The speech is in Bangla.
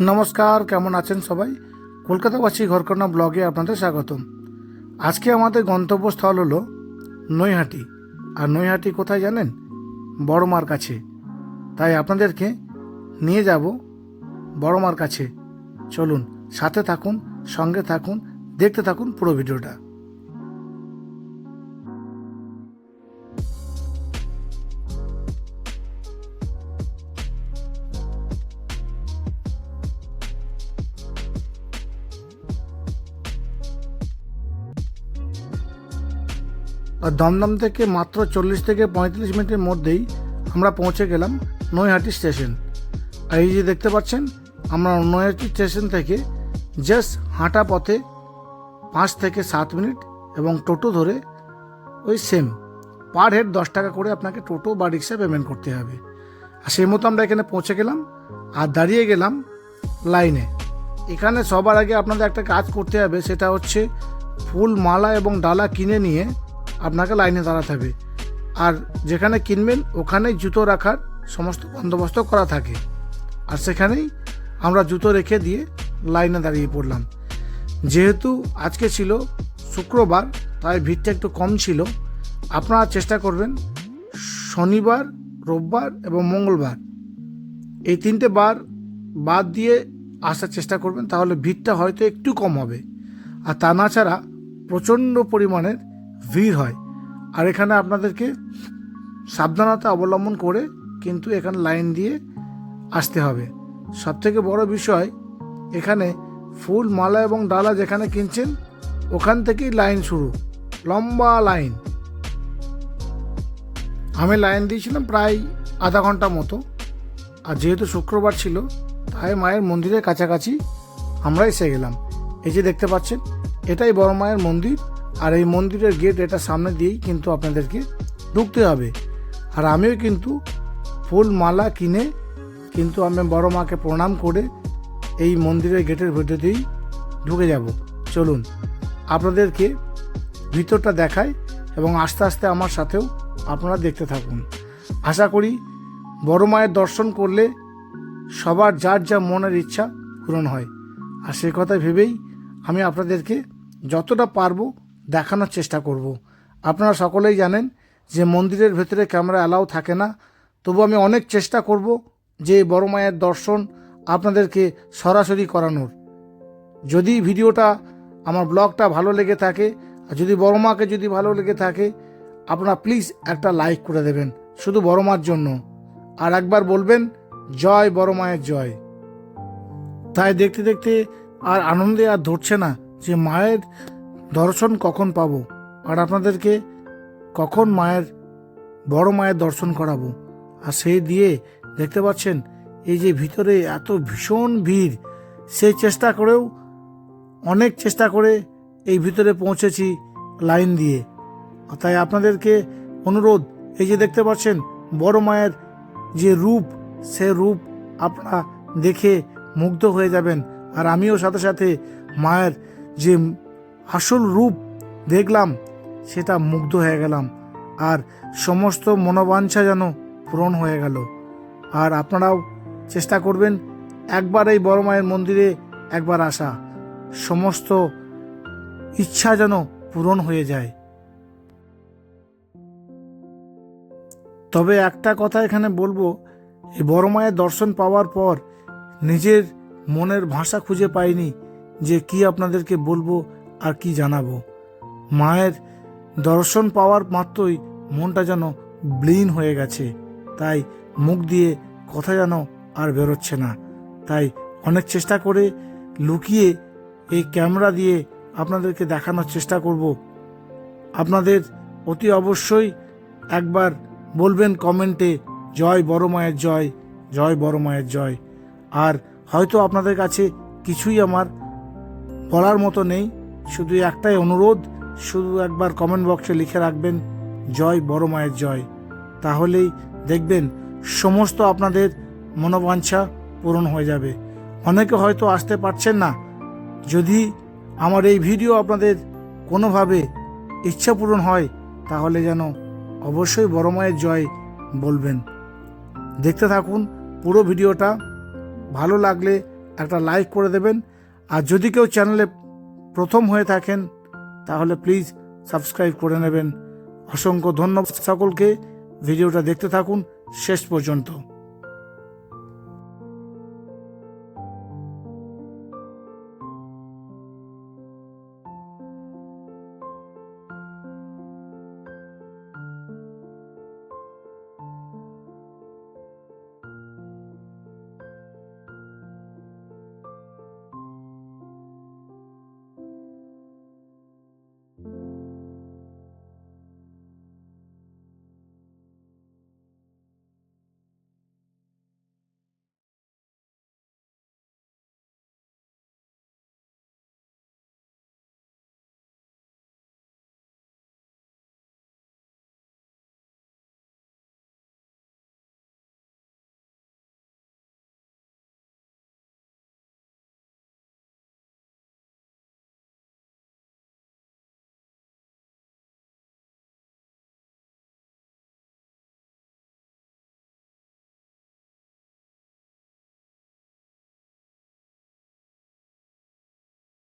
নমস্কার, কেমন আছেন সবাই? কলকাতাবাসী ঘরকন্যা ব্লগে আপনাদের স্বাগতম। আজকে আমাদের গন্তব্যস্থল হলো নৈহাটি। আর নৈহাটি কোথায় জানেন? বড়মার কাছে। তাই আপনাদেরকে নিয়ে যাব বড়মার কাছে। চলুন, সাথে থাকুন, সঙ্গে থাকুন, দেখতে থাকুন পুরো ভিডিওটা। দমদম থেকে মাত্র চল্লিশ থেকে পঁয়তাল্লিশ মিনিটের মধ্যেই আমরা পৌঁছে গেলাম নৈহাটি স্টেশন। আর এই যে দেখতে পাচ্ছেন, আমরা নৈহাটি স্টেশন থেকে জাস্ট হাঁটা পথে পাঁচ থেকে সাত মিনিট এবং টোটো ধরে ওই সেম পার হেড দশ টাকা করে আপনাকে টোটো বা রিক্সা পেমেন্ট করতে হবে। আর সেই মতো আমরা এখানে পৌঁছে গেলাম আর দাঁড়িয়ে গেলাম লাইনে এখানে সবার আগে আপনাদের একটা কাজ করতে হবে, সেটা হচ্ছে ফুল মালা এবং ডালা কিনে নিয়ে আপনাকে লাইনে দাঁড়াতে হবে। আর যেখানে কিনবেন, ওখানেই জুতো রাখার সমস্ত বন্দোবস্ত করা থাকে। আর সেখানেই আমরা জুতো রেখে দিয়ে লাইনে দাঁড়িয়ে পড়লাম। যেহেতু আজকে ছিল শুক্রবার, তাই ভিড়টা একটু কম ছিল। আপনারা চেষ্টা করবেন শনিবার, রোববার এবং মঙ্গলবার এই তিনটে বার বাদ দিয়ে আসার চেষ্টা করবেন, তাহলে ভিড়টা হয়তো একটু কম হবে। আর তা না ছাড়া প্রচণ্ড পরিমাণের ভিড় হয়। আর এখানে আপনাদেরকে সাবধানতা অবলম্বন করে কিন্তু এখানে লাইন দিয়ে আসতে হবে। সবথেকে বড় বিষয়, এখানে ফুল, মালা এবং ডালা যেখানে কিনছেন, ওখান থেকেই লাইন শুরু। লম্বা লাইন। আমি লাইন দিয়েছিলাম প্রায় আধা ঘণ্টা মতো। আর যেহেতু শুক্রবার ছিল, তাই মায়ের মন্দিরের কাছাকাছি আমরা এসে গেলাম। এই যে দেখতে পাচ্ছেন, এটাই বড় মায়ের মন্দির। আর এই মন্দিরের গেট এটা সামনে দিয়েই কিন্তু আপনাদেরকে ঢুকতে হবে। আর আমিও কিন্তু ফুল মালা কিনে কিন্তু আমি বড় মাকে প্রণাম করে এই মন্দিরের গেটের ভেতর দিয়েই ঢুকে যাব। চলুন, আপনাদেরকে ভিতরটা দেখাই এবং আস্তে আস্তে আমার সাথেও আপনারা দেখতে থাকুন। আশা করি বড় মায়ের দর্শন করলে সবার যার যা মনের ইচ্ছা পূরণ হয়। আর সে কথা ভেবেই আমি আপনাদেরকে যতটা পারব দেখানোর চেষ্টা করব। আপনারা সকলেই জানেন যে মন্দিরের ভেতরে ক্যামেরা অ্যালাউ থাকে না। তবু আমি অনেক চেষ্টা করব যে বড় মায়ের দর্শন আপনাদেরকে সরাসরি করানোর। যদি ভিডিওটা আমার ব্লগটা ভালো লেগে থাকে, আর যদি বড় মাকে যদি ভালো লেগে থাকে, আপনারা প্লিজ একটা লাইক করে দেবেন শুধু বড় মার জন্য। আর একবার বলবেন, জয় বড় মায়ের জয়। তাই দেখতে দেখতে আর আনন্দে আর ধরছে না যে মায়ের দর্শন কখন পাবো? আর আপনাদেরকে কখন মায়ের, বড় মায়ের দর্শন করাবো? আর সেই দিয়ে দেখতে পাচ্ছেন, এই যে ভিতরে এত ভীষণ ভিড়, সেই চেষ্টা করেও, অনেক চেষ্টা করে এই ভিতরে পৌঁছেছি লাইন দিয়ে। তাই আপনাদেরকে অনুরোধ, এই যে দেখতে পাচ্ছেন, বড় মায়ের যে রূপ, সে রূপ আপনারা দেখে মুগ্ধ হয়ে যাবেন। আর আমিও সাথে সাথে মায়ের যে আসল রূপ, দেখলাম সেটা মুগ্ধ হয়ে গেলাম আর সমস্ত মনোবাঞ্ছা যেন পূরণ হয়ে গেল। আর আপনারাও চেষ্টা করবেন একবার এই বড় মায়ের মন্দিরে একবার আসা। সমস্ত ইচ্ছা যেন পূরণ হয়ে যায়। তবে একটা কথা এখানে বলব, এই বড় মায়ের দর্শন পাওয়ার পর নিজের মনের ভাষা খুঁজে পাইনি যে কি আপনাদেরকে বলব আর কি জানাব? মায়ের দর্শন পাওয়ার মাত্রই মনটা যেন ব্লিন হয়ে গেছে। তাই মুখ দিয়ে কথা যেন আর বেরোচ্ছে না। তাই অনেক চেষ্টা করে লুকিয়ে এই ক্যামেরা দিয়ে আপনাদেরকে দেখানোর চেষ্টা করব। আপনাদের অতি অবশ্যই একবার বলবেন কমেন্টে, জয় বড় মায়ের জয় জয় বড় মায়ের জয়। আর হয়তো আপনাদের কাছে কিছুই আমার বলার মতো নেই। শুধু একটাই অনুরোধ, শুধু একবার কমেন্ট বক্সে লিখে রাখবেন, জয় বড় মায়ের জয়। তাহলেই দেখবেন সমস্ত আপনাদের মনোবাঞ্ছা পূরণ হয়ে যাবে। অনেকে হয়তো আসতে পারছেন না। যদি আমার এই ভিডিও আপনাদের কোনোভাবে ইচ্ছা পূরণ হয়, তাহলে যেন অবশ্যই বড় মায়ের জয় বলবেন। দেখতে থাকুন পুরো ভিডিওটা। ভালো লাগলে একটা লাইক করে দেবেন। আর যদি কেউ চ্যানেলে প্রথম হয়ে থাকেন, তাহলে প্লিজ সাবস্ক্রাইব করে নেবেন। অসংখ্য ধন্যবাদ সকলকে। ভিডিওটা দেখতে থাকুন। শেষ পর্যন্ত।